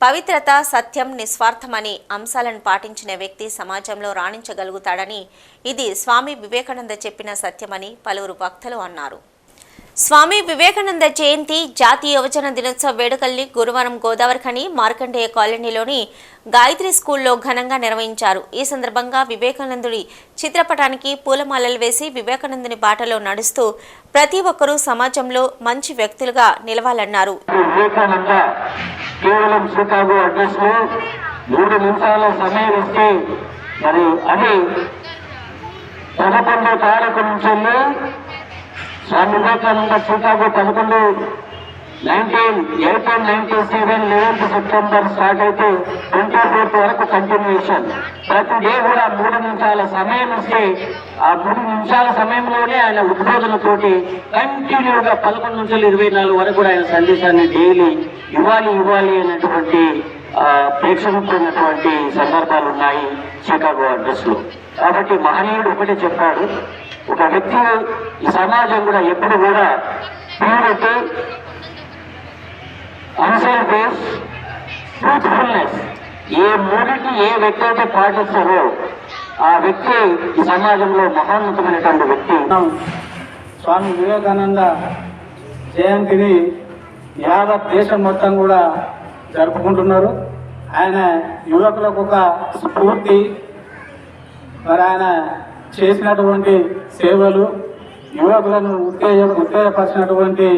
పవిత్రత సత్యం నిస్వార్థమని అంశాలను పాటించిన వ్యక్తి సమాజంలో రాణించగలుగుతాడని ఇది స్వామి వివేకానంద చెప్పిన సత్యమని పలువురు భక్తులు అన్నారు. స్వామి వివేకానంద జయంతి జాతీయ యువజన దినోత్సవ వేడుకల్ని గురువారం గోదావరిఖని మార్కండేయ కాలనీలోని గాయత్రి స్కూల్లో ఘనంగా నిర్వహించారు. ఈ సందర్భంగా వివేకానందుడి చిత్రపటానికి పూలమాలలు వేసి వివేకానందుని బాటలో నడుస్తూ ప్రతి ఒక్కరూ సమాజంలో మంచి వ్యక్తులుగా నిలవాలన్నారు. మూడు నిమిషాల సమయం ఇస్తే మరి అది పదకొండో తారీఖు నుంచి స్వామి వివేకానంద షికాగో పదకొండు nineteen eighteen ninety seven eleventh September start అయితే ట్వంటీ ఫోర్త్ వరకు కంటిన్యూషన్ ప్రతి డే కూడా మూడు నిమిషాల సమయం ఇస్తే ఆ మూడు నిమిషాల సమయంలోనే ఆయన ఉద్బోధనతోటి కంటిన్యూగా పదకొండు నుంచి ఇరవై నాలుగు వరకు కూడా ఆయన సందేశాన్ని డైలీ ఇవ్వాలి ఇవ్వాలి అనేటువంటి ఆ, సందర్భాలు ఉన్నాయి చికాగో అడ్రస్లో కాబట్టి మహనీయుడు ఒకటే చెప్పాడు ఒక వ్యక్తి ఈ సమాజం కూడా ఎప్పుడు కూడా ప్యూరిటీ అన్సెల్ఫిష్ ట్రూత్ఫుల్నెస్ ఏ మూడిటి ఏ వ్యక్తి అయితే పాటిస్తారో ఆ వ్యక్తి ఈ సమాజంలో మహోన్నతమైనటువంటి వ్యక్తి. స్వామి వివేకానంద జయంతిని యావత్ దేశం మొత్తం కూడా జరుపుకుంటున్నారు. ఆయన యువకులకు ఒక స్ఫూర్తి మరి ఆయన చేసినటువంటి సేవలు యువకులను ఉత్తేజ ఉత్తేజపరిచినటువంటి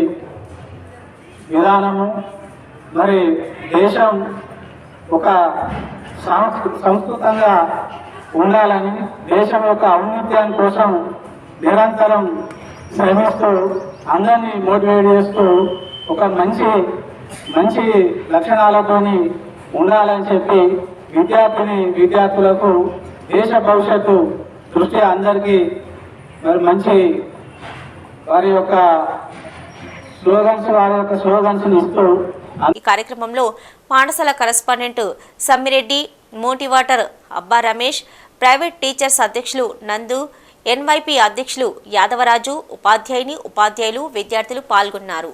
విధానము మరి దేశం ఒక సంస్కృతంగా ఉండాలని దేశం యొక్క ఔన్నత్యం కోసం నిరంతరం శ్రమిస్తూ అందరినీ మోటివేట్ చేస్తూ ఒక మంచి మంచి లక్షణాలతోని ఉండాలని చెప్పి విద్యార్థిని విద్యార్థులకు దేశ భవిష్యత్తు దృష్ట్యా అందరికీ మరి మంచి వారి యొక్క స్లోగన్స్ వారి యొక్క స్లోగన్స్ ఇస్తూ ఈ కార్యక్రమంలో పాఠశాల కరస్పాండెంట్ సమ్మిరెడ్డి మోటివాటర్ అబ్బా రమేష్ ప్రైవేట్ టీచర్స్ అధ్యక్షులు నందు ఎన్వైపి అధ్యక్షులు యాదవరాజు ఉపాధ్యాయుని ఉపాధ్యాయులు విద్యార్థులు పాల్గొన్నారు.